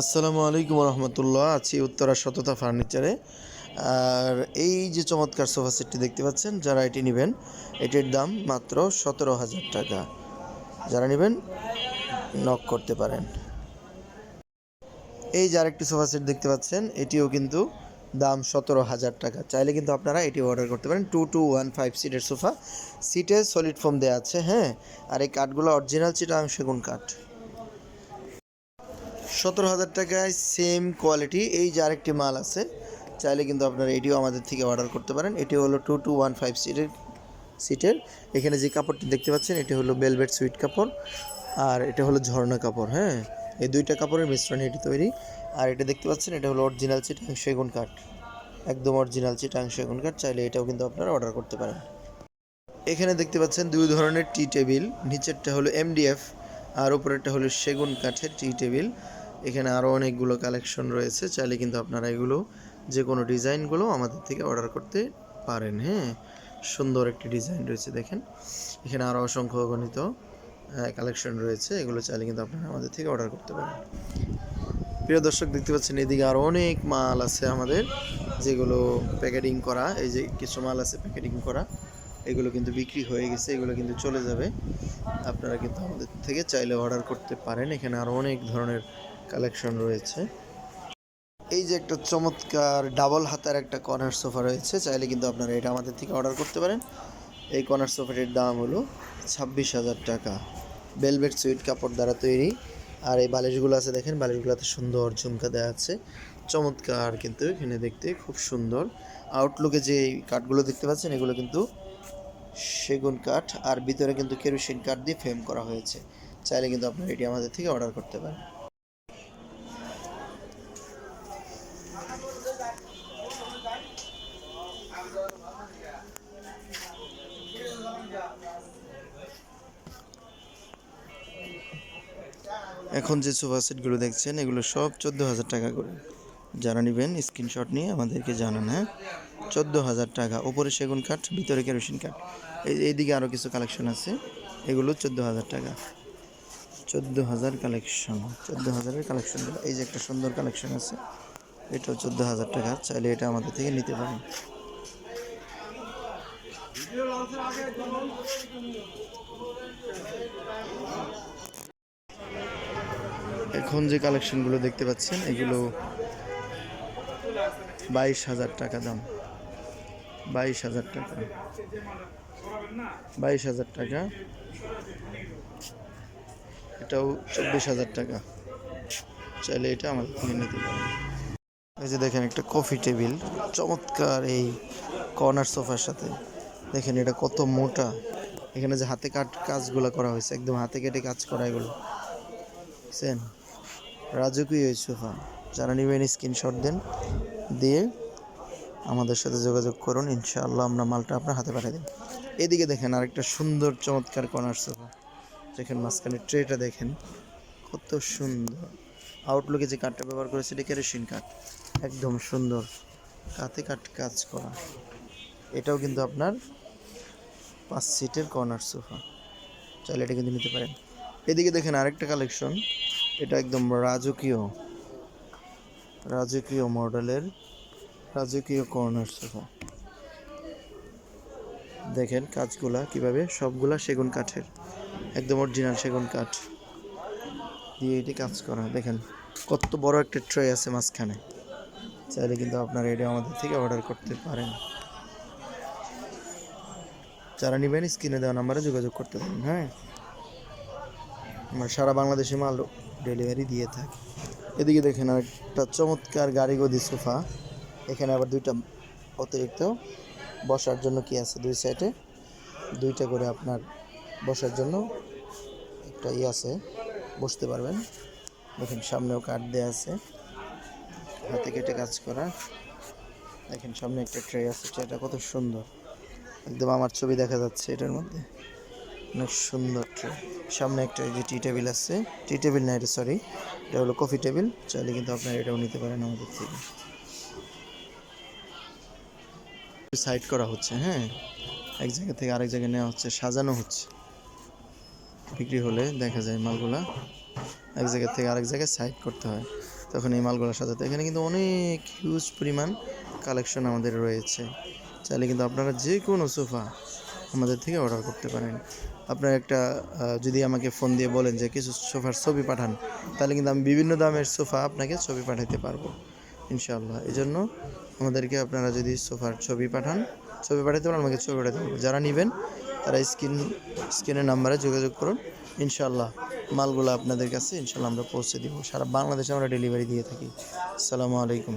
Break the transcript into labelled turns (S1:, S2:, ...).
S1: আসসালামু আলাইকুম রহমতুল্লাহ। আছি উত্তরা সততা ফার্নিচারে। আর এই যে চমৎকার সোফা সেটটি দেখতে পাচ্ছেন, যারা এটি নেবেন, এটির দাম মাত্র সতেরো হাজার টাকা। যারা নেবেন নক করতে পারেন। এই যে আরেকটি সোফা সেট দেখতে পাচ্ছেন, এটিও কিন্তু দাম সতেরো হাজার টাকা। চাইলে কিন্তু আপনারা এটি অর্ডার করতে পারেন। টু টু ওয়ান ফাইভ সিটের সোফা। সিটে সলিড ফোম দেওয়া আছে হ্যাঁ। আর এই কাঠগুলো অরিজিনাল চিটাং সেগুন কাঠ? সতেরো হাজার টাকায় সেম কোয়ালিটি এই যে আরেকটি মাল আছে, চাইলে কিন্তু আপনারা এটিও আমাদের থেকে অর্ডার করতে পারেন। এটি হলো টু টু ওয়ান ফাইভ সিটের সিটের এখানে যে কাপড়টি দেখতে পাচ্ছেন, এটি হলো বেলভেট সুইট কাপড়, আর এটা হলো ঝর্ণা কাপড় হ্যাঁ? এই দুইটা কাপড়ের মিশ্রণে এটি তৈরি। আর এটা দেখতে পাচ্ছেন, এটা হলো অরিজিনাল চিটাং সেগুন কাঠ, একদম অরিজিনাল চিটাং সেগুন কাঠ, চাইলে এটাও কিন্তু আপনারা অর্ডার করতে পারেন। এখানে দেখতে পাচ্ছেন দুই ধরনের টি টেবিল নিচেরটা হলো এমডিএফ আর উপরেরটা হলো সেগুন কাঠের টি টেবিল এখানে আরও অনেকগুলো কালেকশন রয়েছে। চাইলে কিন্তু আপনারা এগুলো যে কোনো ডিজাইনগুলো আমাদের থেকে অর্ডার করতে পারেন হ্যাঁ? সুন্দর একটি ডিজাইন রয়েছে, দেখেন। এখানে আরও অসংখ্য গণিত কালেকশন রয়েছে। এগুলো চাইলে কিন্তু আপনারা আমাদের থেকে অর্ডার করতে পারেন। প্রিয় দর্শক, দেখতে পাচ্ছেন এদিকে আরও অনেক মাল আছে আমাদের, যেগুলো প্যাকেটিং করা, এই যে কিছু মাল আছে প্যাকেটিং করা, এগুলো কিন্তু বিক্রি হয়ে গেছে, এগুলো কিন্তু চলে যাবে। আপনারা কিন্তু আমাদের থেকে চাইলে অর্ডার করতে পারেন। এখানে আরও অনেক ধরনের কালেকশন রয়েছে। এই যে একটা চমৎকার ডাবল হাতার একটা কর্নার সোফা রয়েছে, চাইলে কিন্তু আপনারা এটা আমাদের থেকে অর্ডার করতে পারেন। এই কর্নার সোফাটির দাম হলো ছাব্বিশ হাজার টাকা। বেলভেট সুইট কাপড় দ্বারা তৈরি। আর এই বালিশগুলো আছে, দেখেন বালিশগুলোতে সুন্দর ঝুমকা দেওয়া আছে। চমৎকার কিন্তু এখানে দেখতে খুব সুন্দর। আউটলুকে যে কাঠগুলো দেখতে পাচ্ছেন, এগুলো কিন্তু সেগুন কাঠ। আর ভিতরে কিন্তু কেরোসিন কাঠ দিয়ে ফ্রেম করা হয়েছে। চাইলে কিন্তু আপনারা এটি আমাদের থেকে অর্ডার করতে পারেন। এখন যে সোফা সেটগুলো দেখছেন, এগুলো সব চোদ্দ হাজার টাকা করে। যারা নেবেন, স্ক্রিনশট নিয়ে আমাদেরকে জানান হ্যাঁ? চোদ্দ হাজার টাকা। ওপরে সেগুন কাঠ, ভিতরে কেরোসিন কাঠ। এই, এইদিকে আরও কিছু কালেকশন আছে। এগুলো চোদ্দ হাজার টাকা। চোদ্দ হাজার কালেকশন। চোদ্দ হাজারের কালেকশন এই যে একটা সুন্দর কালেকশন আছে। এটাও চোদ্দ হাজার টাকা। চাইলে এটা আমাদের থেকে নিতে পারেন। এখন যে কালেকশনগুলো দেখতে পাচ্ছেন, এগুলো বাইশ হাজার টাকা দাম। বাইশ হাজার টাকা। বাইশ হাজার টাকা। এটাও চব্বিশ হাজার টাকা। চাইলে এটা আমাদের থেকে নিতে পারেন। এই যে দেখেন একটা কফি টেবিল। চমৎকার এই কর্নার সোফার সাথে। দেখেন এটা কত মোটা। এখানে যে হাতে কাট কাজগুলো করা হয়েছে, একদম হাতে কেটে কাজ করা এগুলো। বুঝছেন? রাজকীয় এই সোফা যারা নেবেন স্ক্রিনশট দেন, দিয়ে আমাদের সাথে যোগাযোগ করুন। ইনশাআল্লাহ আমরা মালটা আপনার হাতে পাঠিয়ে দেব। এদিকে দেখেন আরেকটা সুন্দর চমৎকার কর্নার সোফা দেখেন মাঝখানে ট্রেটা দেখেন, কত সুন্দর। আউটলুকে যে কাঠটা ব্যবহার করেছে, এটা কেরোসিন কাঠ একদম সুন্দর। কাতে কাঠ কাজ করা। এটাও কিন্তু আপনার পাঁচ সিটের কর্নার সোফা চাইলে এটা কিন্তু নিতে পারেন। এদিকে দেখেন আরেকটা কালেকশন এটা একদম রাজকীয় রাজকীয় মডেলের, রাজকীয় কর্নার সোফা দেখেন কাজগুলা কীভাবে, সবগুলা সেগুন কাঠের, একদম অরিজিনাল সেগুন কাঠ দিয়ে এটি কাজ করা। দেখেন কত বড় একটা ট্রে আছে মাঝখানে। চাইলে কিন্তু আপনারা এটা আমাদের থেকে অর্ডার করতে পারেন। যারা নেবেন স্ক্রিনে দেওয়া নাম্বারে যোগাযোগ করতে পারেন হ্যাঁ? আমরা সারা বাংলাদেশে মাল ডেলিভারি দিয়ে থাকি। এদিকে দেখেন একটা চমৎকার গাড়ি গদি সোফা এখানে আবার দুইটা অতিরিক্ত বসার জন্য কি আছে দুই সাইডে দুইটা করে আপনার বসার জন্য একটা ই আছে, বসতে পারবেন। দেখেন সামনেও কাঠ দেওয়া আছে। হাতে কেটে কাজ করা। দেখেন সামনে একটা ট্রে আছে ট্রেটা কত সুন্দর। একদম আমার ছবি দেখা যাচ্ছে এটার মধ্যে। অনেক সুন্দর ট্রে সামনে একটা যে টি টেবিল আছে। টি টেবিল না এটা সরি এটা হলো কফি টেবিল চাইলে কিন্তু আপনারা এটাও নিতে পারেন আমাদের থেকে। সাইড করা হচ্ছে হ্যাঁ? এক জায়গা থেকে আরেক জায়গায় নেওয়া হচ্ছে, সাজানো হচ্ছে। বিক্রি হলে দেখা যায় মালগুলা এক জায়গা থেকে আরেক জায়গায় সাইড করতে হয়। তখন এই মালগুলো সাজাতে এখানে কিন্তু অনেক হিউজ পরিমাণ কালেকশন আমাদের রয়েছে। চাইলে কিন্তু আপনারা যে কোনো সোফা আমাদের থেকে অর্ডার করতে পারেন। আপনার একটা যদি আমাকে ফোন দিয়ে বলেন যে কিছু সোফার ছবি পাঠান, তাহলে কিন্তু আমি বিভিন্ন দামের সোফা আপনাকে ছবি পাঠাতে পারব, ইনশাআল্লাহ। এই জন্য আমাদেরকে আপনারা যদি সোফার ছবি পাঠান, ছবি পাঠাতে পারেন, আমাকে ছবি পাঠাতে পারব। যারা নেবেন, তারা স্ক্রিন স্ক্রিনের নাম্বারে যোগাযোগ করুন, ইনশাআল্লাহ মালগুলো আপনাদের কাছে, ইনশাআল্লাহ আমরা পৌঁছে দিব। সারা বাংলাদেশে আমরা ডেলিভারি দিয়ে থাকি। আসসালামু আলাইকুম।